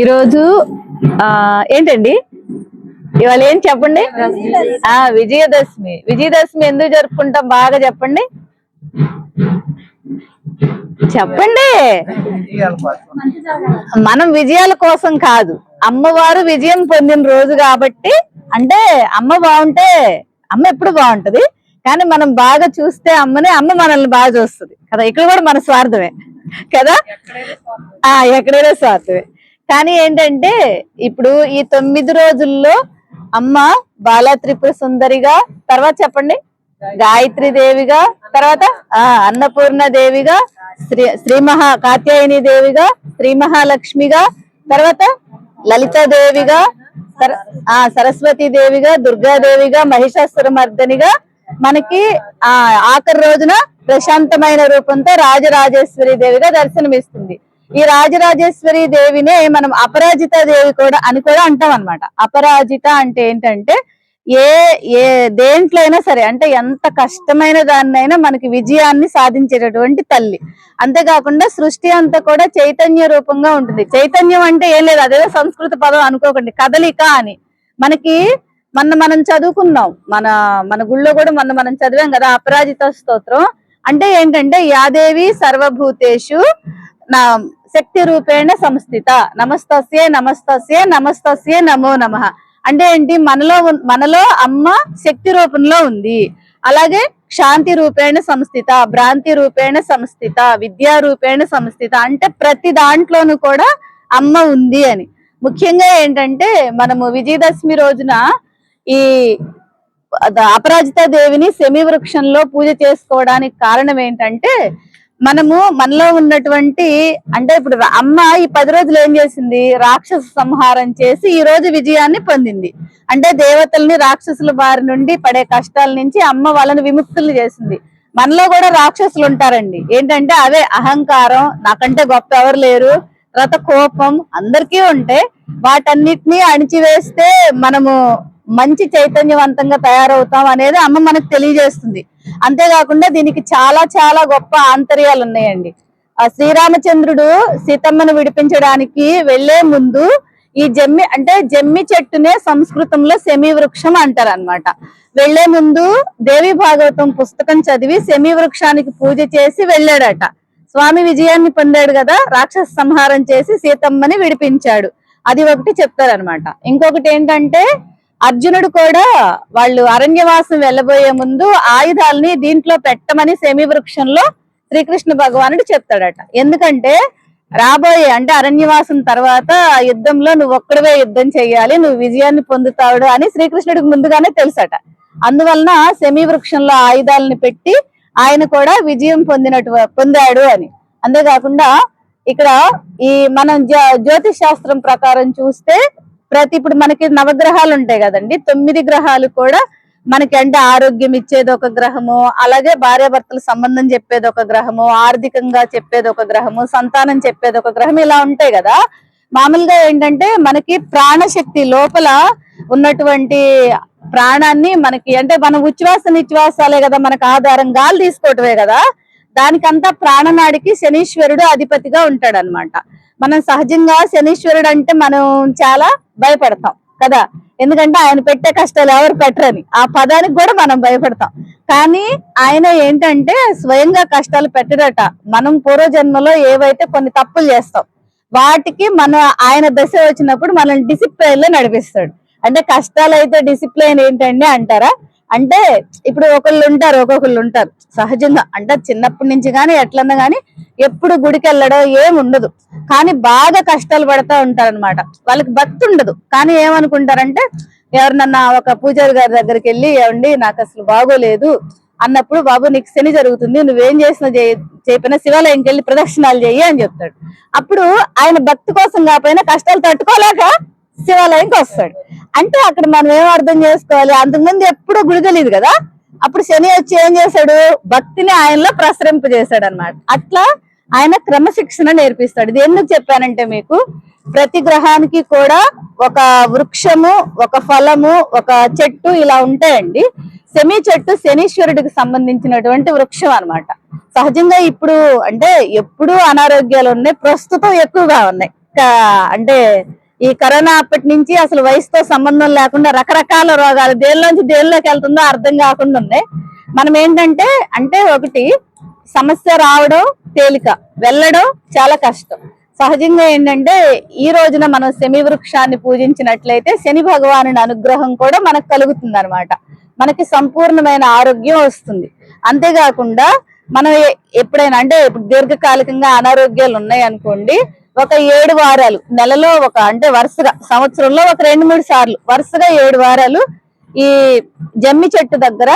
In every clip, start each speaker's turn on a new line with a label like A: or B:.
A: ఈరోజు ఆ ఏంటండి? ఇవాళ ఏం చెప్పండి? ఆ విజయదశమి. విజయదశమి ఎందుకు జరుపుకుంటాం? బాగా చెప్పండి. చెప్పండి. మనం విజయాల కోసం కాదు. అమ్మవారు విజయం పొందిన రోజు కాబట్టి అంటే అమ్మ బాగుంటే అమ్మ ఎప్పుడు బాగుంటది? కానీ మనం బాగా చూస్తే అమ్మని అమ్మ మనల్ని బాగా చూస్తుంది. కదా ఇక్కడ కూడా మన స్వార్థమే. కదా? ఆ ఎక్కడైనా స్వార్థమే కానీ ఏంటంటే ఇప్పుడు ఈ తొమ్మిది రోజుల్లో అమ్మ బాలా త్రిపుర సుందరిగా తర్వాత చెప్పండి గాయత్రి దేవిగా తర్వాత ఆ అన్నపూర్ణ దేవిగా శ్రీ శ్రీ మహా కాత్యాయని దేవిగా శ్రీ మహాలక్ష్మిగా తర్వాత లలిత దేవిగా సర- ఆ సరస్వతి దేవిగా దుర్గాదేవిగా మహిషాసుర మర్దనిగా మనకి ఆ ఆఖరి రోజున ప్రశాంతమైన రూపంతో రాజరాజేశ్వరి దేవిగా దర్శనమిస్తుంది. ఈ రాజరాజేశ్వరి దేవినే మనం అపరాజిత దేవి కూడా అని కూడా అంటాం అనమాట అపరాజిత అంటే ఏంటంటే ఏ ఏ దేంట్లో అయినా సరే అంటే ఎంత కష్టమైన దాన్నైనా మనకి విజయాన్ని సాధించేటటువంటి తల్లి. అంతేకాకుండా సృష్టి అంతా కూడా చైతన్య రూపంగా ఉంటుంది. చైతన్యం అంటే ఏం లేదు అదేదో సంస్కృత పదం అనుకోకండి. కదలిక అని. మనకి మన మనం చదువుకున్నాం. మన మన గుళ్ళో కూడా మన మనం చదివాం కదా అపరాజిత స్తోత్రం. అంటే ఏంటంటే యాదేవి సర్వభూతేషు నా శక్తి రూపేణ సంస్థిత. నమస్తస్యే నమస్తస్యే నమస్తస్యే నమో నమః. అంటే ఏంటి? మనలో మనలో అమ్మ శక్తి రూపంలో ఉంది. అలాగే శాంతి రూపేణ సంస్థిత భ్రాంతి రూపేణ సంస్థిత విద్యా రూపేణ సంస్థిత. అంటే ప్రతి దాంట్లోనూ కూడా అమ్మ ఉంది అని. ముఖ్యంగా ఏంటంటే మనము విజయదశమి రోజున ఈ అపరాజిత దేవిని శమి వృక్షంలో పూజ చేసుకోవడానికి కారణం ఏంటంటే మనము మనలో ఉన్నటువంటి అంటే ఇప్పుడు అమ్మ ఈ పది రోజులు ఏం చేసింది? రాక్షస సంహారం చేసి ఈ రోజు విజయాన్ని పొందింది. అంటే దేవతల్ని రాక్షసుల బారి నుండి పడే కష్టాల నుంచి అమ్మ వాళ్ళని విముక్తులు చేసింది. మనలో కూడా రాక్షసులు ఉంటారండి. ఏంటంటే అవే అహంకారం నాకంటే గొప్ప ఎవరు లేరు. తర్వాత కోపం అందరికీ ఉంటే వాటన్నిటిని అణిచివేస్తే మనము మంచి చైతన్యవంతంగా తయారవుతాం అనేది అమ్మ మనకు తెలియజేస్తుంది. అంతేకాకుండా దీనికి చాలా చాలా గొప్ప ఆంతర్యాలు ఉన్నాయండి. ఆ శ్రీరామచంద్రుడు సీతమ్మను విడిపించడానికి వెళ్ళే ముందు ఈ జమ్మి అంటే జమ్మి చెట్టునే సంస్కృతంలో సెమీ వృక్షం అంటారు అనమాట వెళ్ళే ముందు దేవి భాగవతం పుస్తకం చదివి సెమీ వృక్షానికి పూజ చేసి వెళ్ళాడట. స్వామి విజయాన్ని పొందాడు కదా రాక్షస సంహారం చేసి సీతమ్మని విడిపించాడు. అది ఒకటి చెప్తారనమాట ఇంకొకటి ఏంటంటే అర్జునుడు కూడా వాళ్ళు అరణ్యవాసం వెళ్ళబోయే ముందు ఆయుధాలని దీంట్లో పెట్టమని శమి వృక్షంలో శ్రీకృష్ణ భగవానుడు చెప్తాడట. ఎందుకంటే రాబోయే అంటే అరణ్యవాసం తర్వాత ఆ యుద్ధంలో నువ్వు ఒక్కడివే యుద్ధం చేయాలి నువ్వు విజయాన్ని పొందుతాడు అని శ్రీకృష్ణుడికి ముందుగానే తెలుసట. అందువలన శమి వృక్షంలో ఆయుధాలను పెట్టి ఆయన కూడా విజయం పొందినట్టు పొందాడు అని. అంతేకాకుండా ఇక్కడ ఈ మనం జ్యో- జ్యోతిష్ శాస్త్రం ప్రకారం చూస్తే ప్రతి ఇప్పుడు మనకి నవగ్రహాలు ఉంటాయి కదండి. తొమ్మిది గ్రహాలు కూడా మనకి అంటే ఆరోగ్యం ఇచ్చేది ఒక గ్రహము అలాగే భార్యాభర్తల సంబంధం చెప్పేది ఒక గ్రహము ఆర్థికంగా చెప్పేది ఒక గ్రహము సంతానం చెప్పేది ఒక గ్రహం ఇలా ఉంటాయి కదా. మామూలుగా ఏంటంటే మనకి ప్రాణశక్తి లోపల ఉన్నటువంటి ప్రాణాన్ని మనకి అంటే మన ఉచ్ఛ్వాస నిశ్వాసాలే కదా మనకు ఆధారం గాలి తీసుకోవటమే కదా. దానికంతా ప్రాణనాడికి శనీశ్వరుడు అధిపతిగా ఉంటాడు అనమాట మనం సహజంగా శనీశ్వరుడు అంటే మనం చాలా భయపడతాం కదా? ఎందుకంటే ఆయన పెట్టే కష్టాలు ఎవరు పెట్టరని. ఆ పదానికి కూడా మనం భయపడతాం. కానీ ఆయన ఏంటంటే స్వయంగా కష్టాలు పెట్టడట. మనం పూర్వజన్మలో ఏవైతే కొన్ని తప్పులు చేస్తాం వాటికి మన ఆయన దశ వచ్చినప్పుడు మనల్ని డిసిప్లైన్లో నడిపిస్తాడు. అంటే కష్టాలు అయితే డిసిప్లైన్ ఏంటండి అంటారా? అంటే ఇప్పుడు ఒకళ్ళు ఉంటారు ఒక్కొక్కళ్ళు ఉంటారు. సహజంగా అంటే చిన్నప్పటి నుంచి కానీ ఎట్లన్నా కానీ ఎప్పుడు గుడికి వెళ్ళడో ఏముండదు. కానీ బాగా కష్టాలు పడతా ఉంటారనమాట వాళ్ళకి భక్తి ఉండదు. కానీ ఏమనుకుంటారంటే ఎవరినన్నా ఒక పూజారి గారి దగ్గరికి వెళ్ళి ఏమండి నాకు అసలు బాగోలేదు అన్నప్పుడు బాబు నీకు శని జరుగుతుంది. నువ్వేం చేసినా చెప్పినా శివాలయంకి వెళ్ళి ప్రదక్షిణాలు చెయ్యి అని చెప్తాడు. అప్పుడు ఆయన భక్తి కోసం కాకపోయినా కష్టాలు తట్టుకోలేక శివాలయంకి వస్తాడు. అంటే అక్కడ మనం ఏం అర్థం చేసుకోవాలి? అంతకుముందు ఎప్పుడూ గుడి తెలియదు కదా. అప్పుడు శని వచ్చి ఏం చేశాడు? భక్తిని ఆయనలో ప్రసరింపజేశాడు అనమాట అట్లా ఆయన క్రమశిక్షణ నేర్పిస్తాడు. ఇది ఎందుకు చెప్పానంటే మీకు ప్రతి గ్రహానికి కూడా ఒక వృక్షము ఒక ఫలము ఒక చెట్టు ఇలా ఉంటాయండి. శమి చెట్టు శనీశ్వరుడికి సంబంధించినటువంటి వృక్షం అన్నమాట. సహజంగా ఇప్పుడు అంటే ఎప్పుడు అనారోగ్యాలు ఉన్నాయి ప్రస్తుతం ఎక్కువగా ఉన్నాయి. అంటే ఈ కరోనా అప్పటి నుంచి అసలు వయసుతో సంబంధం లేకుండా రకరకాల రోగాలు దేనిలోంచి దేనిలోకి వెళ్తుందో అర్థం కాకుండా ఉన్నాయి మనం ఏంటంటే అంటే ఒకటి సమస్య రావడం తేలిక వెళ్ళడం చాలా కష్టం. సహజంగా ఏంటంటే ఈ రోజున మనం శని వృక్షాన్ని పూజించినట్లయితే శని భగవాను అనుగ్రహం కూడా మనకు కలుగుతుంది అనమాట మనకి సంపూర్ణమైన ఆరోగ్యం వస్తుంది. అంతేకాకుండా మనం ఎప్పుడైనా అంటే ఇప్పుడు దీర్ఘకాలికంగా అనారోగ్యాలు ఉన్నాయి అనుకోండి ఒక ఏడు వారాలు నెలలో ఒక అంటే వరుసగా సంవత్సరంలో ఒక రెండు మూడు సార్లు వరుసగా ఏడు వారాలు ఈ జమ్మి చెట్టు దగ్గర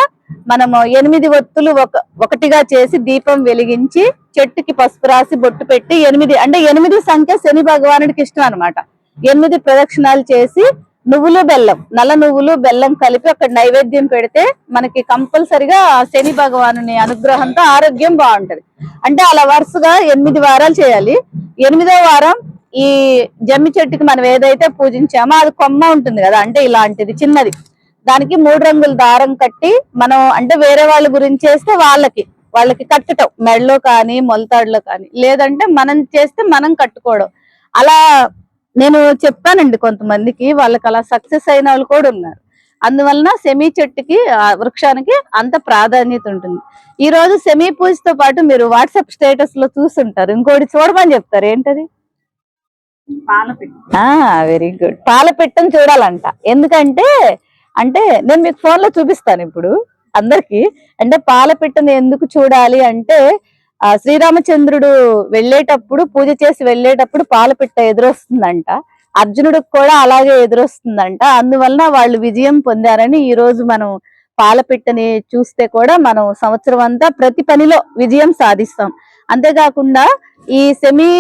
A: మనము ఎనిమిది ఒత్తులు ఒక ఒకటిగా చేసి దీపం వెలిగించి చెట్టుకి పసుపు రాసి బొట్టు పెట్టి ఎనిమిది అంటే ఎనిమిది సంఖ్య శని భగవానుడికి ఇష్టం అన్నమాట. ఎనిమిది ప్రదక్షిణాలు చేసి నువ్వులు బెల్లం. నల్ల నువ్వులు బెల్లం కలిపి అక్కడ నైవేద్యం పెడితే మనకి కంపల్సరిగా శని భగవానుని అనుగ్రహంతో ఆరోగ్యం బాగుంటది. అంటే అలా వరుసగా ఎనిమిది వారాలు చేయాలి. ఎనిమిదో వారం ఈ జమ్మి చెట్టుకి మనం ఏదైతే పూజించామో అది కొమ్మ ఉంటుంది కదా అంటే ఇలాంటిది చిన్నది. దానికి మూడు రంగుల దారం కట్టి మనం అంటే వేరే వాళ్ళ గురించి చేస్తే వాళ్ళకి వాళ్ళకి కట్టటం. మెడలో కానీ మొలతాడులో కానీ. లేదంటే మనం చేస్తే మనం కట్టుకోవడం. అలా నేను చెప్పానండి కొంతమందికి వాళ్ళకి అలా సక్సెస్ అయిన వాళ్ళు కూడా ఉన్నారు. అందువలన సెమీ చెట్టుకి ఆ వృక్షానికి అంత ప్రాధాన్యత ఉంటుంది. ఈ రోజు సెమీ పూజతో పాటు మీరు వాట్సాప్ స్టేటస్లో చూస్తుంటారు. ఇంకోటి చూడమని చెప్తారు. ఏంటది? Very good. పాల పెట్టని చూడాలంట. ఎందుకంటే అంటే నేను మీకు ఫోన్లో చూపిస్తాను ఇప్పుడు అందరికి. అంటే పాల పెట్టని ఎందుకు చూడాలి అంటే ఆ శ్రీరామచంద్రుడు వెళ్ళేటప్పుడు పూజ చేసి వెళ్ళేటప్పుడు పాలపిట్ట ఎదురొస్తుందంట. అర్జునుడికి కూడా అలాగే ఎదురొస్తుందంట. అందువలన వాళ్ళు విజయం పొందారని ఈ రోజు మనం పాలపిట్టని చూస్తే కూడా మనం సంవత్సరం అంతా ప్రతి పనిలో విజయం సాధిస్తాం. అంతేకాకుండా ఈ సెమీ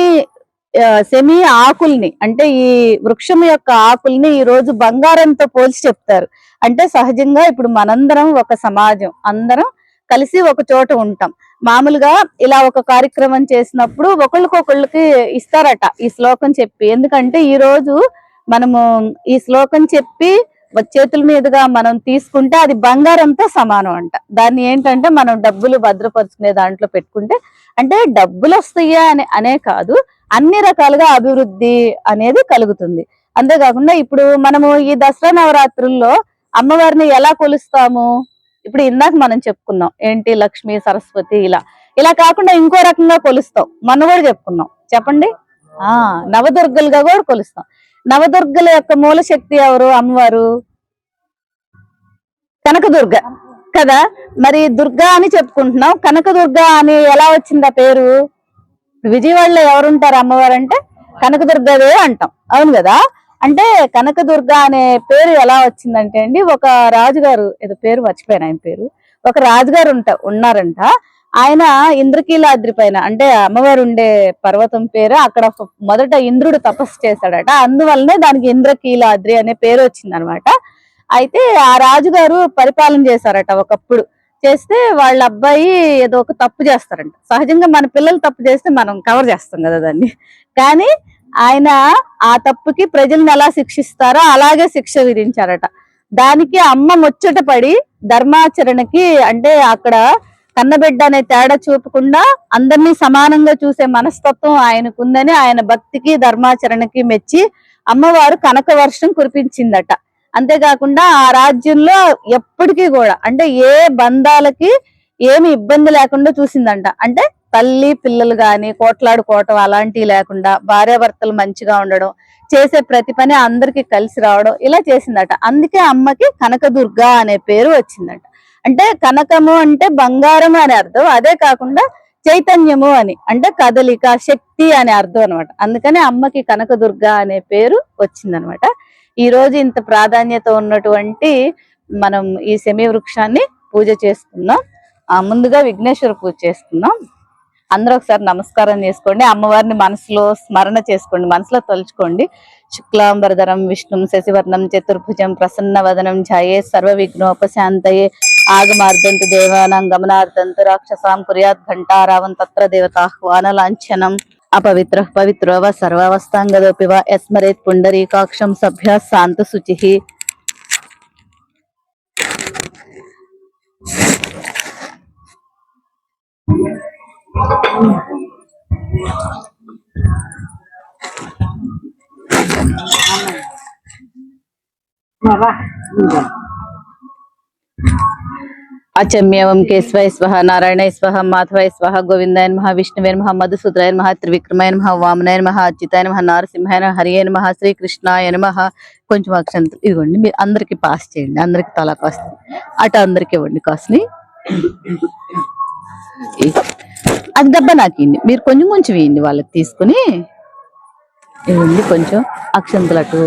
A: సెమీ ఆకుల్ని అంటే ఈ వృక్షం యొక్క ఆకుల్ని ఈ రోజు బంగారంతో పోల్చి చెప్తారు. అంటే సహజంగా ఇప్పుడు మనందరం ఒక సమాజం అందరం కలిసి ఒక చోట ఉంటాం. మామూలుగా ఇలా ఒక కార్యక్రమం చేసినప్పుడు ఒకళ్ళకొకళ్ళకి ఇస్తారట ఈ శ్లోకం చెప్పి. ఎందుకంటే ఈ రోజు మనము ఈ శ్లోకం చెప్పి చేతుల మీదుగా మనం తీసుకుంటే అది బంగారంతో సమానం అంట. దాన్ని ఏంటంటే మనం డబ్బులు భద్రపరుచుకునే దాంట్లో పెట్టుకుంటే అంటే డబ్బులు వస్తాయా అని అనే కాదు అన్ని రకాలుగా అభివృద్ధి అనేది కలుగుతుంది. అంతేకాకుండా ఇప్పుడు మనము ఈ దసరా నవరాత్రుల్లో అమ్మవారిని ఎలా కొలుస్తాము? ఇప్పుడు ఇందాక మనం చెప్పుకున్నాం ఏంటి లక్ష్మి సరస్వతి ఇలా. ఇలా కాకుండా ఇంకో రకంగా కొలుస్తాం. మనం కూడా చెప్పుకున్నాం. చెప్పండి? ఆ నవదుర్గలుగా కూడా కొలుస్తాం. నవదుర్గల యొక్క మూల శక్తి ఎవరు? అమ్మవారు. కనకదుర్గ. కదా? మరి దుర్గా అని చెప్పుకుంటున్నాం. కనకదుర్గ అని ఎలా వచ్చింది ఆ పేరు? విజయవాడలో ఎవరుంటారు అమ్మవారు అంటే? కనకదుర్గదే అంటాం. అవును కదా? అంటే కనకదుర్గ అనే పేరు ఎలా వచ్చిందంటే అండి ఒక రాజుగారు ఏదో పేరు మర్చిపోయాను ఆయన పేరు ఒక రాజుగారు ఉంట ఉన్నారంట. ఆయన ఇంద్రకీలాద్రి పైన అంటే అమ్మవారు ఉండే పర్వతం పేరు అక్కడ మొదట ఇంద్రుడు తపస్సు చేశాడట. అందువల్లనే దానికి ఇంద్రకీలాద్రి అనే పేరు వచ్చిందనమాట. అయితే ఆ రాజుగారు పరిపాలన చేశారట ఒకప్పుడు. చేస్తే వాళ్ళ అబ్బాయి ఏదో ఒక తప్పు చేస్తారంట. సహజంగా మన పిల్లలు తప్పు చేస్తే మనం కవర్ చేస్తాం కదా దాన్ని. కానీ ఆయన ఆ తప్పుకి ప్రజల్ని ఎలా శిక్షిస్తారో అలాగే శిక్ష విధించారట. దానికి అమ్మ ముచ్చట పడి ధర్మాచరణకి అంటే అక్కడ కన్నబిడ్డ అనే తేడా చూపకుండా అందరినీ సమానంగా చూసే మనస్తత్వం ఆయనకుందని ఆయన భక్తికి ధర్మాచరణకి మెచ్చి అమ్మవారు కనక వర్షం కురిపించిందట. అంతేకాకుండా ఆ రాజ్యంలో ఎప్పటికీ కూడా అంటే ఏ బంధాలకి ఏమి ఇబ్బంది లేకుండా చూసిందంట. అంటే తల్లి పిల్లలు గాని కోట్లాడుకోవటం అలాంటివి లేకుండా భార్యాభర్తలు మంచిగా ఉండడం చేసే ప్రతి పని అందరికి కలిసి రావడం ఇలా చేసిందట. అందుకే అమ్మకి కనకదుర్గ అనే పేరు వచ్చిందట. అంటే కనకము అంటే బంగారం అనే అర్థం. అదే కాకుండా చైతన్యము అని అంటే కదలిక శక్తి అనే అర్థం అనమాట. అందుకని అమ్మకి కనకదుర్గ అనే పేరు వచ్చిందనమాట. ఈ రోజు ఇంత ప్రాధాన్యత ఉన్నటువంటి మనం ఈ శమీ వృక్షాన్ని పూజ చేసుకుందాం. ఆ ముందుగా విఘ్నేశ్వర పూజ చేసుకుందాం. అందరూ ఒకసారి నమస్కారం చేసుకోండి. అమ్మవారిని మనసులో స్మరణ చేసుకోండి. మనసులో తలుచుకోండి. శుక్లాంబరధరం విష్ణుం శశివర్ణం చతుర్భుజం ప్రసన్న వదనం ఛాయే సర్వ విఘ్నోపశాంతయే ఆగమార్దంతు దేవానం గమనార్దంతు రాక్షసాం కుర్యాత్ ఘంటారావం తత్ర దేవతాహ్వాన లాంఛనం అపవిత్ర పవిత్రోవ వా సర్వావస్థాంగదోపి వా యస్మరేత్ పుండరీకాక్షం సభ్య శాంత శుచి అచమ్యవం కేశవాయ స్వహ నారాయణ స్వహ మాధవాయ స్వహ గోవిందాయ నమ విష్ణువే నమ మధుసూదరాయ నమ త్రివిక్రమాయ నమ వామనాయ నమ అచ్యుతాయ నమ నారసింహాయ నమ హరియ నమ శ్రీకృష్ణాయ నమ. కొంచెం అక్షంత ఇదిగోండి మీరు అందరికి పాస్ చేయండి అందరికి తలా కాస్త అటు అందరికి ఇవ్వండి కాస్ట్ని అది దెబ్బ నాకు మీరు కొంచెం కొంచెం వేయండి వాళ్ళకి తీసుకుని. ఇవ్వండి కొంచెం అక్షంతలు అటు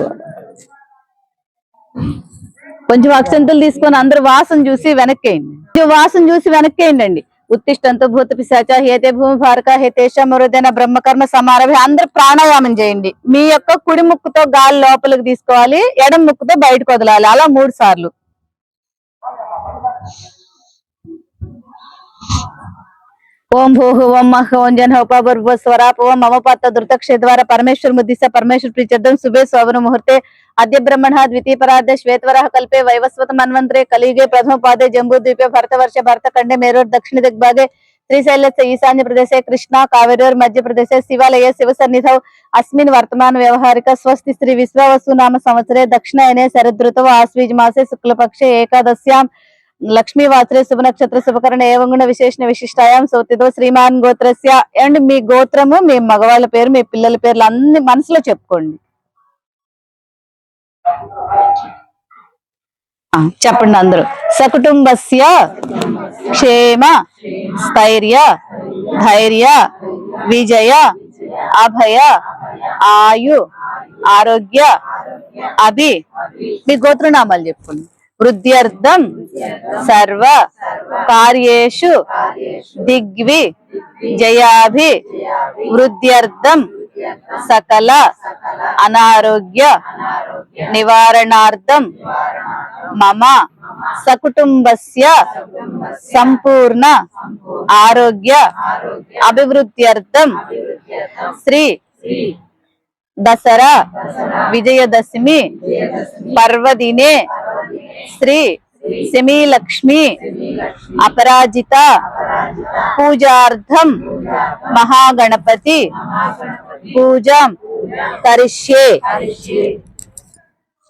A: కొంచెం అక్షంతలు తీసుకొని అందరు వాసన చూసి వెనక్కేయండి. కొంచెం వాసన చూసి వెనక్కేయండి ఉత్తిష్టంతో భూత పిశాచ హేతే భూమి భారక హేతేశ మరుదైన బ్రహ్మకర్మ సమారభి అందరు ప్రాణాయామం చేయండి. మీ యొక్క కుడి ముక్కుతో గాలి లోపలికి తీసుకోవాలి. ఎడం ముక్కుతో బయటకు వదలాలి. అలా మూడు సార్లు. ओम भोह ओम मह ओं जन पर्व स्वराप ओम मम पात्र द्रुतक्षेद्वार, परमेश्वर मुद्दी परमेश्वर प्रीचर्दम सुबे स्वभन मुहूर्ते। अद्य ब्रह्मण, द्वितीय पराध श्वेतवर कल्पे, वैवस्वत मन्वंतरे, कलिगे, प्रथम पादे, जम्बू द्वीप, भरत वर्ष, भरत खंडे मेरूर दक्षिण दिग्भागे श्रीशैल ईशान्य प्रदेश, कृष्णा कावेर मध्य प्रदेश, शिवालय शिव सन्निध अस्मिन वर्तमान व्यवहारिक, स्वस्ति श्री विश्वावसुनाम संवसरे दक्षिणायने, शरदृतव आस्वीज मासे, शुक्लपक्षे, एकादश्याम లక్ష్మీ వాత్రే శుభ నక్షత్ర శుభకరణ ఏవంగుణ విశేషణ విశిష్టాయాం సోతితో శ్రీమాన్ గోత్రస్య. అండ్ మీ గోత్రము మీ మగవాళ్ళ పేరు మీ పిల్లల పేర్లు అన్ని మనసులో చెప్పుకోండి. చెప్పండి అందరూ. సకుటుంబస్య క్షేమ స్థైర్య ధైర్య విజయ అభయ ఆయు ఆరోగ్య అభి. మీ గోత్రనామాలు చెప్పుకోండి. వృద్ధ్యర్థం సర్వ కార్యేషు దిగ్వి జయాభి వృద్ధ్యర్థం సకల అనారోగ్య నివారణార్థం మమ సకుటుంబస్య సంపూర్ణ ఆరోగ్య అభివృద్ధ్యర్థం శ్రీ దసరా విజయదశమి పర్వదినే శ్రీ శమీలక్ష్మి అపరాజిత పూజార్థం మహాగణపతి పూజ కరిష్యే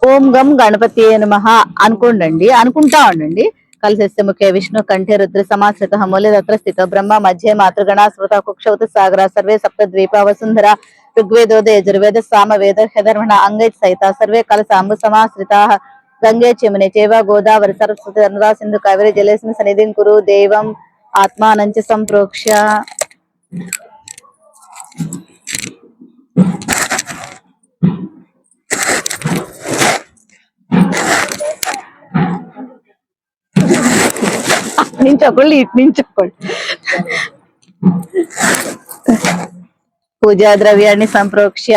A: ఓం గం గణపతి నమః అనుకోండి అనుకుంటా ఉండండి. కలిసేస్తే ముఖ్య విష్ణు కంఠే రుద్ర సమాశ్రిత మూల్యదత్ర స్థిత బ్రహ్మ మధ్య మాతృగణ స్మృత కుక్షవత సాగర సర్వే సప్త ద్వీప వసుంధర ఋగ్వేదోదయ యజుర్వేద సామవేద హెధర్మణ అంగై సహిత సర్వే కలసాంబు సమాశ్రిత గంగే చిముని చేవ గోదావరి సరస్వతి నర్మదా సింధు కావేరి జలేస్మి సన్నిధిం కురు దేవం ఆత్మానంచ సంప్రోక్ష నుంచి ఒకళ్ళు ఇటు నుంచి ఒకళ్ళు పూజా ద్రవ్యాన్ని సంప్రోక్ష్య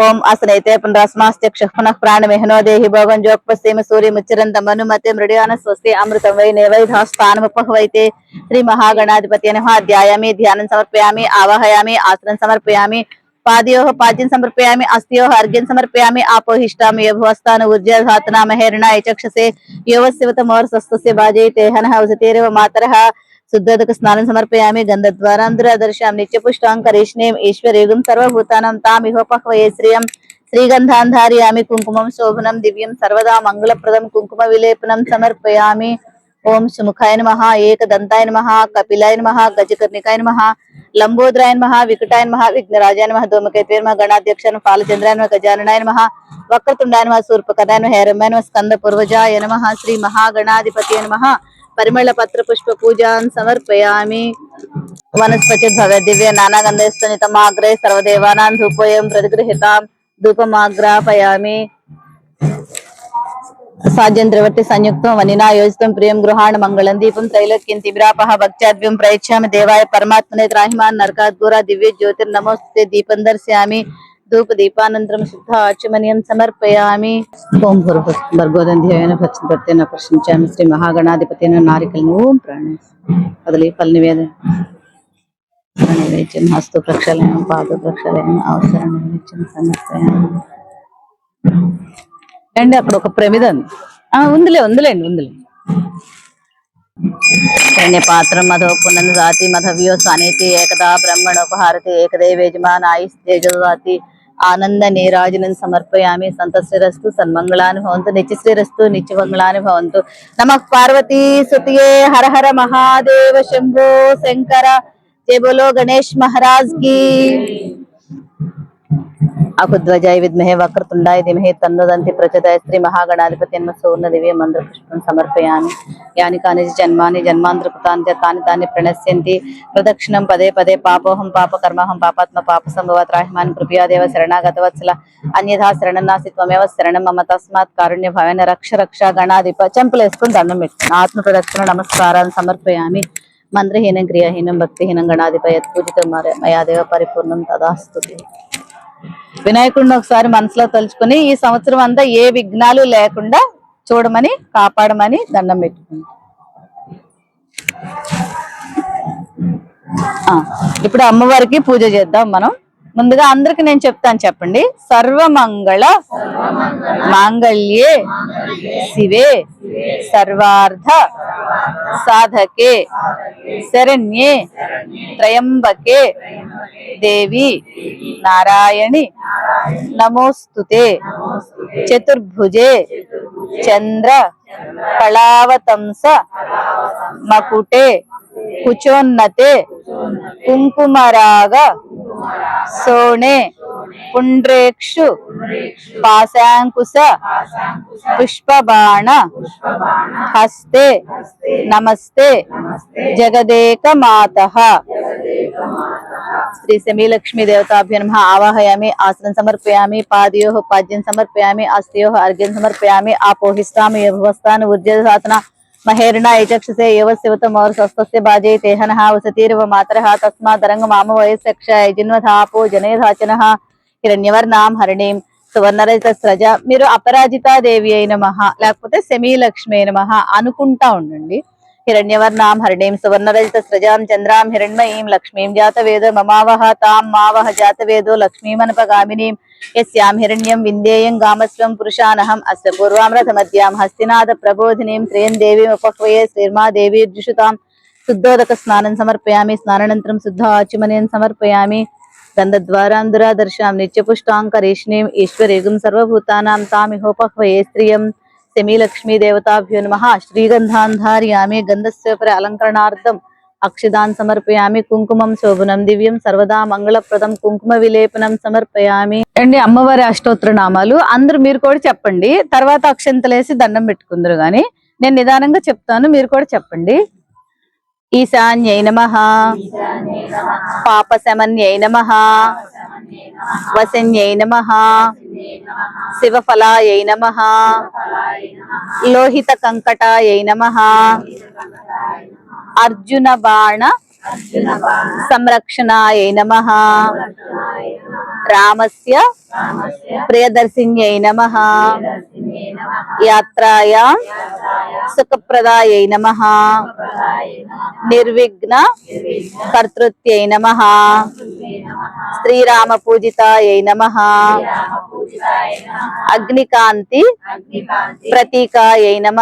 A: ఓం అసనైతే పునరస్మాస్త్యక్ష పునః ప్రాణమిహనో దేహి భోగం జోక్పస్తేమ సూర్యముచ్చరంతం అనుమతే మృడియాన స్వస్తి అమృతం వై నైవైధాస్థానముపహవైతే శ్రీ మహాగణాధిపతి నమః ధ్యాయామి ధ్యానం సమర్పయామి ఆవాహయామి ఆసనం సమర్పయామి పాదయోః పాద్యం సమర్పయామి అస్త్యోః అర్ఘ్యం సమర్పయామి ఆపోహిష్టామి యభువస్థాన ఊర్జాధాతనా మహేరణాయ చక్షసే యోవస్యవతమోర్సస్తస్య బాజయితే హనః వసతేరవ మాతరః శుద్ధోదక స్నానం సమర్పయామి గంధద్వారాంధ్ర దర్శాం నిత్యపుష్టాంకరేష్ణేం ఈశ్వరేగుం సర్వభూతానం తామిహోపహ్వయే శ్రియం శ్రీగంధాంధారయామి కుంకుమం శోభనం దివ్యం సర్వదా మంగళప్రదం కుంకుమ విలేపనం సమర్పయామి. ఓం సుముఖాయ నమ ఏకదంతాయ నమ కపిలాయ నమ గజకర్ణికాయ నమ లంబోద్రాయ నమ వికటాయ నమ విఘ్నరాజాయ నమ ధూమకేతే నమ గణాధ్యక్ష ఫాలచంద్రాయ నమ గజాననాయ నమ వక్రతుండాయ నమ శూర్పకర్ణాయ నమ హేరమాయ నమ స్కంద పూర్వజాయ నమ శ్రీ మహాగణాధిపతి నమ. పరిమళ పత్ర పుష్ప పూజాన్ సమర్పయామి. వనస్పతి భవ దివ్య నానాగంధస్తనితమాగ్రే సర్వదేవానాం ధూపోయం ప్రతిగృహితాం ధూపమాగ్రాపయామి. సాధ్యం సాధ్యంద్రవర్తి సంయుక్తం వనినా యోజితం ప్రియం గృహాణ మంగళం దీపం త్రైలోక్యం తిమిరాపహ భక్త్యాద్వ్యం ప్రయచ్చామి దేవాయ పరమాత్మనే త్రాహిమాన్ నరకాద్గోరా దివ్య జ్యోతిర్నమోస్తే దీపం దర్శయామి. ధూప దీపానంతరం శుద్ధ ఆచమనీయం సమర్పయామి ఓం భూర్భు పచ్చిన భక్షితేన ప్రశ్నించామి శ్రీ మహాగణాధిపతిన నారికలను ఓం ప్రాణ కదలి పల్ నివేదన నైవేద్యం హస్తు ప్రక్షాళనం పాద ప్రక్షాళనం అవసరం నైవేద్యం సమర్పయామి అండి అక్కడ ఒక ప్రమిద. ఉంది ఉందిలే ఉందిలేండి ఉందిలే. పాత్రం మధో పునన్ పునర్జాతి మధవ్యో స్వనేతి ఏకదా బ్రహ్మణోపహారతి ఏకదేవేజమాన్ ఆయుష్ తేజోజాతి ఆనంద నీరాజనం సమర్పయామి సంతశ్రీరస్తు సన్మంగళాని భవంతు నిత్యశ్రీరస్తు నిత్యమంగళాని భవంతు నమ పార్వతీ సుతియే హర హర మహాదేవ శంభో శంకర జయ బోలో గణేష్ మహారాజ్కి. అకుధ్వజాయ విద్మహే వక్రతుండాయ ధిమహే తన్నుదంతి ప్రచోదయ శ్రీ మహాగణాధిపతి అన్మ సూర్ణ దివ్య మంత్ర పుష్పం సమర్పయామి. యాని కాని జన్మాని జన్మాంతర తాని తాన్ని ప్రణశ్యంతి. ప్రదక్షిణం పదే పదే పాపోహం పాప కర్మహం పాపాత్మ పాప సంభవత్ రాహిమాన్ కృపయాదేవ శరణాగతవత్సల. అన్యథా శరణం నాసి త్వమేవ శరణం మమ తస్మాత్ కారుణ్య భవేన రక్ష రక్ష గణాధిప చెంపులేసుకుని దండం పెట్టుకుని ఆత్మ ప్రదక్షిణ నమస్కారాలు సమర్పయామి. మంత్రహీనం క్రియాహీనం భక్తిహీనం గణాధిపయత్ పూజితం మయాదేవ పరిపూర్ణం తదాస్తుతి. వినాయకుడిని ఒకసారి మనసులో తలుచుకుని ఈ సంవత్సరం అంతా ఏ విఘ్నాలు లేకుండా చూడమని కాపాడమని దండం పెట్టుకుంది ఇప్పుడు అమ్మవారికి పూజ చేద్దాం మనం. ముందుగా అందరికి నేను చెప్తాను చెప్పండి. సర్వమంగళ మాంగళ్యే శివే సర్వార్థ సాధకే శరణ్యే త్రయంబకే దేవి నారాయణి నమోస్తుతే చతుర్భుజే చంద్ర కళావతంస మకుటే కుచోన్నతే కుంకుమరాగ सोने, पुंड्रेक्षु, पाशाङ्कुश, पुष्पबाण, हस्ते, नमस्ते, जगदेकमातः। श्री समीलक्ष्मी देवताभ्य नमः। आवाहयामि, आसनं समर्पयामि, पादयोः, पाद्यं समर्पयामि, अस्त्योः, अर्घ्यं समर्पयामि आपोहिष्ठामि ऊर्जा ऊर्जसाधना మహేర్ణ యచక్షసే యవ శివతం और స్వస్థస్య బాజే తేహన వసతిర్వ మాతర తస్మాదరంగ మామ వయస్సక్ష జిన్వధాపో జనేధాచన హిరణ్యవర్ణాం హరిణీం సువర్ణరజిత స్రజ మీరు అపరాజితాదేవి అయిన మహా లేకపోతే సెమీలక్ష్మి అయిన మహా అనుకుంటా ఉండండి హిరణ్యవర్ణాం హరిణీం సువర్ణరజిత స్రజాం చంద్రాం హిరణ్మయీం లక్ష్మీం జాతవేదో మమావహ తాం మావహ జాతవేదో లక్ష్మీమనపగామినీం యస్యాం హిరణ్యం విందేయం గామస్వం పురుషానహం అస్య పూర్వాం రథమద్యాం హస్తినాథ ప్రబోధినీం త్రయం దేవీం ఉపహ్వయే శ్రీర్మా దేవీర్జుషుతాం శుద్ధోదక స్నానం సమర్పయామి స్నానానంతరం శుద్ధ ఆచమనీయం సమర్పయామి గంధద్వారాం దురాదర్శాం నిత్యపుష్టాంకరేష్ణీం ఈశ్వరేగుం సర్వభూతానాం తామిహోపహ్వయే స్త్రియం సెమీలక్ష్మీ దేవతాభ్యో నమ శ్రీగంధాన్ ధారయామి గంధస్యోపరి అలంకరణార్థం అక్షిదాన్ సమర్పయామి కుంకుమం శోభనం దివ్యం సర్వదా మంగళప్రదం కుంకుమ విలేపనం సమర్పయామి అండి అమ్మవారి అష్టోత్తర నామాలు అందరు మీరు కూడా చెప్పండి. తర్వాత అక్షంతలేసి దండం పెట్టుకుందరు గాని నేను నిదానంగా చెప్తాను మీరు కూడా చెప్పండి. ఈశాన్యై నమ. పాపశమన్యై నమ. వసన్యై నమ. శివఫలాయై నమ. లోహిత కంకటాయై నమ. అర్జున బాణ సంరక్షణాయ నమ. రామస్య ప్రియదర్శిన్యై నమ. యాత్రాయ సుఖప్రదాయ నమ. నిర్విఘ్న కర్తృత్యై నమ. శ్రీరామ పూజితాయ నమ. అగ్నికాంతి ప్రతీకాయ నమ.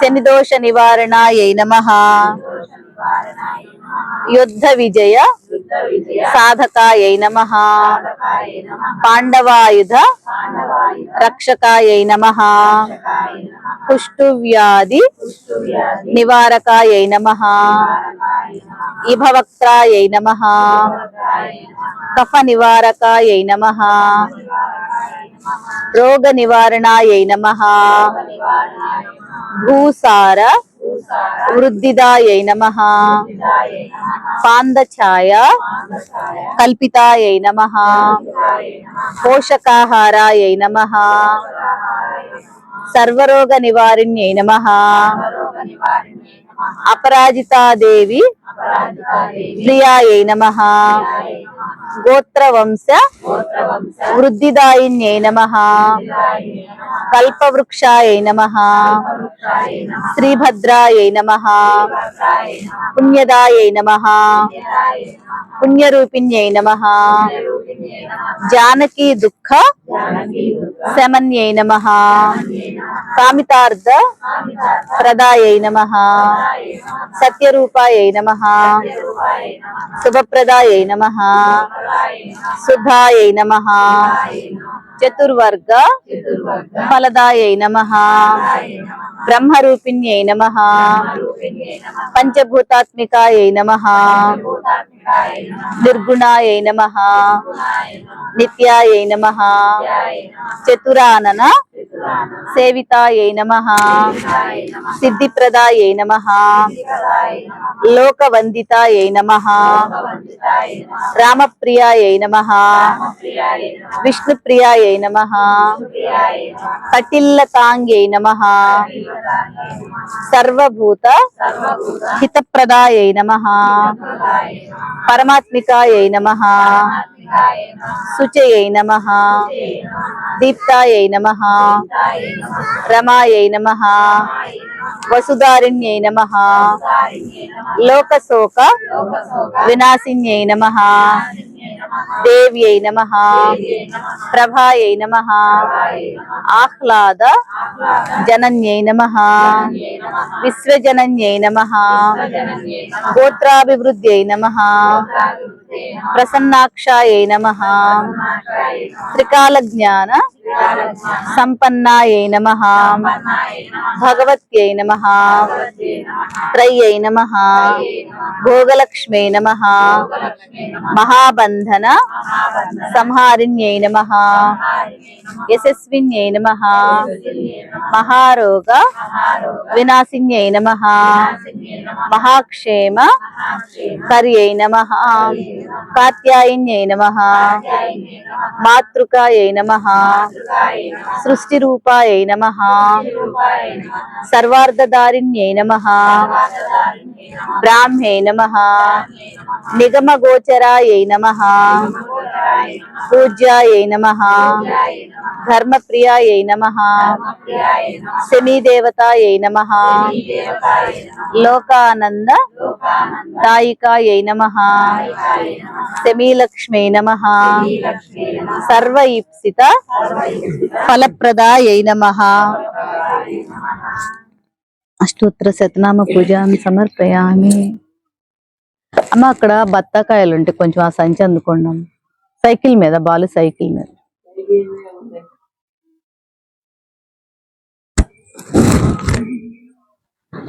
A: శనిదోష నివారణాయ నమ. యుద్ధ విజయ సాధకాయై నమ. పాండవాయుధ రక్షకాయై నమ. కుష్ఠువ్యాధి నివారకాయై నమ. ఇభవక్త్రాయై నమ. కఫ నివారకాయై నమ. రోగ నివారణాయై నమ. భూసార వృద్ధిదాయై నమ. పాందఛాయ కల్పితాయై నమ. పోషకాహారాయై నమ. సర్వరోగ నివారిణ్యై నమ. అపరాజితాదేవి ప్రియాయై నమ. గోత్రవంశ వృద్ధిదాయిన్యై నమ. కల్పవృక్షాయై నమ. శ్రీభద్రాయై నమ. పుణ్యదాయై నమ. పుణ్యరూపిణ్యై నమ. జానకీ దుఃఖ శమన్యై నమ. కామితార్థ ప్రదాయై నమ. సత్యరూపాయై నమ. శుభప్రదాయై నమ. శుద్ధాయై నమ. చతుర్వర్గ ఫలదాయై నమ. బ్రహ్మరూపిణ్యై నమ. పంచభూతాత్మికాయై నమ. నిర్గుణాయై నమ. నిత్యాయై నమ. చతురానన సేవితాయై నమ. సిద్ధిప్రదాయై నమ. లోకవందితాయై నమ. రామప్రియాయై నమ. విష్ణుప్రియాయై నమ. కటిల్లతాంగ్యై నమ. సర్వభూత హితప్రదాయై నమ. పరమాత్మికాయై నమ. శుచయై నమ. దీప్తాయై నమ. రమాయై నమ. వసుధారిణ్యై నమ. లోకశోక వినాశిన్యై నమ. దేవ్యై నమ. ప్రభాయై నమ. ఆహ్లాద జనన్యై నమ. విశ్వజనన్యై నమ. గోత్రాభివృద్ధ్యై నమ. ప్రసన్నాక్షాయై నమ. త్రికాల జ్ఞాన సంపన్నాయై నమ. భగవత్యై నమ. త్రయ్యై నమ. భోగలక్ష్మై నమ. మహాబంధన సంహారిణ్యై నమ. యశస్విన్యై నమ. మహారోగ వినాశిన్యై నమ. మహాక్షేమ కర్యై నమ. కాత్యాయన్యై నమ. మాతృకాయై నమ. సృష్టి సృష్టిరూపాయై నమ. సర్వార్ధదారిణ్యై నమ. బ్రాహ్మే నమ. నిగమగోచరాయై నమ. పూజ్యాయై నమ. ధర్మప్రియాయై నమ. శమీదేవతాయై నమ. లోకానంద దాయికాయై నమ. శమీలక్ష్మై నమ. సర్వ ఇప్సిత ఫలప్రదాయై నమ. అష్టోత్తర శతనామ పూజాన్ని సమర్పయామి. అమ్మ అక్కడ బత్తాకాయలు ఉంటాయి కొంచెం ఆ సంచి అందుకోండి అమ్మ. సైకిల్ మీద బాలు సైకిల్ మీద.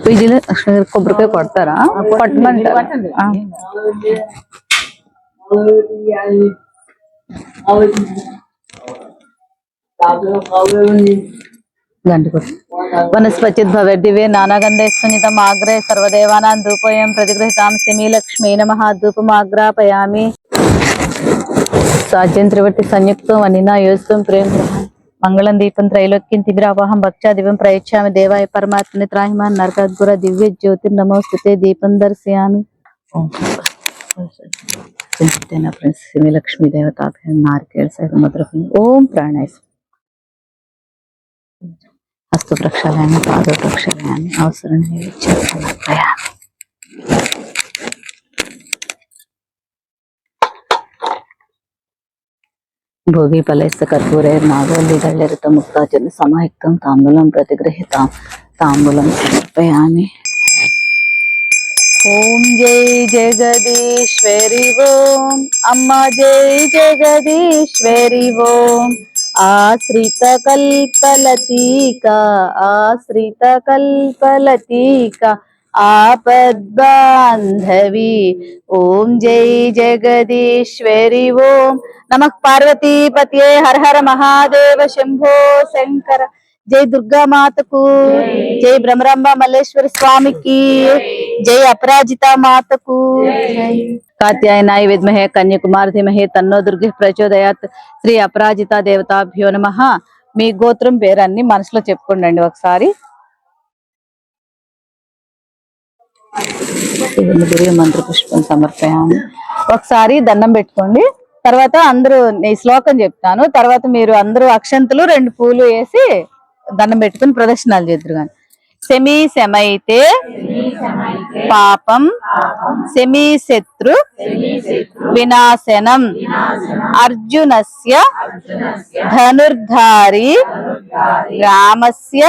A: పీజీలో కొబ్బరికాయ కొడతారా? పట్టమంటారా వనస్పతి భవద్దివే నానాగంధే సునితం ఆగ్రే సర్వదేవానాం ధూపోయం ప్రతిగృహితాం సిమి లక్ష్మీ నమ ధూపమాగ్రాపయామి. సాధ్యం త్రివర్తి సంయుక్తం అనినా యోజితం ప్రేమ మంగళం దీపం త్రైలోక్యం తిమిరావహం భక్షా దీపం ప్రయచ్చామి దేవాయ పరమాత్మని త్రాహిమాన్ నరకద్గుర దివ్య జ్యోతి నమోస్తుతే దీపం దర్శయామి సిమి లక్ష్మీ దేవతాభ్యం నారికేళ సహిత మధుర ఓం ప్రాణాయ హస్తు ప్రక్షాళయాన్ని పాద ప్రక్షాళయాన్ని అవసరం సమర్పయామి భోగి ఫలైస్త కర్పూరే నాగవల్లి దళరిత ముక్తాచరణ సమాయుక్తం తాంబూలం ప్రతిగృహితాం తాంబూలం సమర్పయామి. ఓం జై జగదీశ్వరి ఓం. అమ్మ జై జగదీశ్వరి ఓం. ఆశ్రిత కల్పలతీక ఆశ్రిత కల్పలతీక ఆపద్బాంధవి. ఓం జై జగదీశ్వరి. ఓం నమ పార్వతీపతే హర హర మహాదేవ శంభో శంకర. జై దుర్గా మాతకు. జై భ్రమరాంబ మల్లేశ్వర స్వామికి. జై అపరాజిత మాతకు. కాత్యాయనాయ విద్మహే కన్యాకుమారి ధీమహే తన్నో దుర్గ ప్రచోదయాత్. శ్రీ అపరాజిత దేవతాభ్యో నమ. మీ గోత్రం పేరన్ని మనసులో చెప్పుకోండి ఒకసారి. శివుని గురి మంత్ర పుష్పం సమర్పయామి. ఒకసారి దండం పెట్టుకోండి. తర్వాత అందరూ ఈ శ్లోకం చెప్తాను. తర్వాత మీరు అందరూ అక్షంతులు రెండు పూలు వేసి దండం పెట్టుకుని ప్రదక్షిణాలు చేద్దరు కానీ శమీశమైతే పాపం శమీశత్రు వినాశనం. అర్జునస్య ధనుర్ధారి రామస్య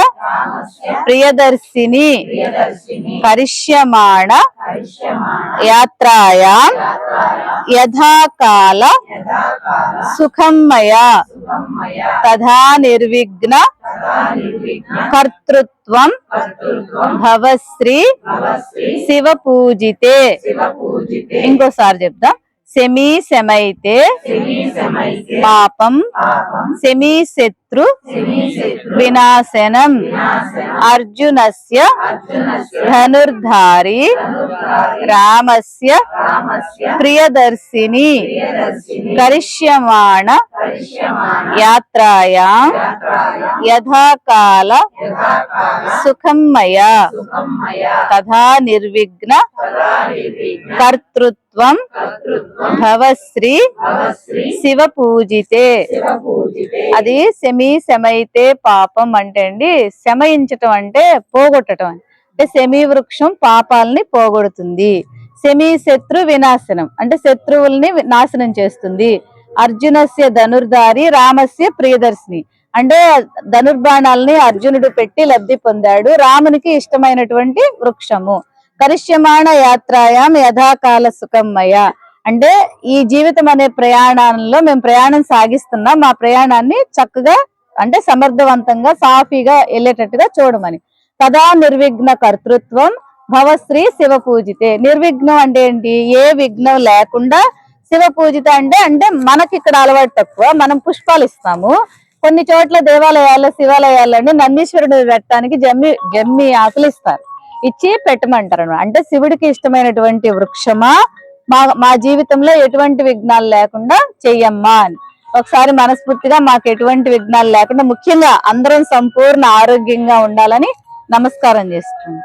A: ప్రియదర్శిని. కరిష్యమాణ యాత్రాయాం యథాకాల సుఖమయ. తథా నిర్విఘ్న కర్తృత్వ భవశ్రీ శివ పూజితే ఇంకోసారి చెప్దాం సెమీ శమైతే పాపం సెమీ శత్రు శత్రు వినాశనం. అర్జునస్య ధనుర్ధారి రామస్య ప్రియదర్శిని. కరిష్యమాణ యాత్రాయాం యథాకాల సుఖమయ తథా నిర్విఘ్న కర్తృత్వం భవశ్రీ శివ పూజితే అది సెమీ శమి శమైతే పాపం అంటే అండి శమయించటం అంటే పోగొట్టడం అంటే శమి వృక్షం పాపాలని పోగొడుతుంది. శమి శత్రు వినాశనం అంటే శత్రువుల్ని నాశనం చేస్తుంది. అర్జునస్య ధనుర్ధారి రామస్య ప్రియదర్శిని. అంటే ధనుర్బాణాలని అర్జునుడు పెట్టి లబ్ధి పొందాడు. రామునికి ఇష్టమైనటువంటి వృక్షము. కరిష్యమాణ యాత్రాయాం యథాకాల సుఖమయ అంటే ఈ జీవితం అనే ప్రయాణంలో మేము ప్రయాణం సాగిస్తున్నాం. మా ప్రయాణాన్ని చక్కగా అంటే సమర్థవంతంగా సాఫీగా వెళ్ళేటట్టుగా చూడమని. కదా నిర్విఘ్న కర్తృత్వం భవశ్రీ శివ పూజితే నిర్విఘ్నం అంటే ఏంటి? ఏ విఘ్నం లేకుండా శివ పూజిత అంటే అంటే మనకి ఇక్కడ అలవాటు తక్కువ మనం పుష్పాలు ఇస్తాము. కొన్ని చోట్ల దేవాలయాల్లో శివాలయాల్లో నందీశ్వరుడు పెట్టడానికి జమ్మి జమ్మి ఆకులు ఇస్తారు. ఇచ్చి పెట్టమంటారు. అంటే శివుడికి ఇష్టమైనటువంటి వృక్షమా? మా మా జీవితంలో ఎటువంటి విఘ్నాలు లేకుండా చెయ్యమ్మా అని. ఒకసారి మనస్ఫూర్తిగా మాకు ఎటువంటి విఘ్నాలు లేకుండా ముఖ్యంగా అందరం సంపూర్ణ ఆరోగ్యంగా ఉండాలని నమస్కారం చేస్తున్నాం.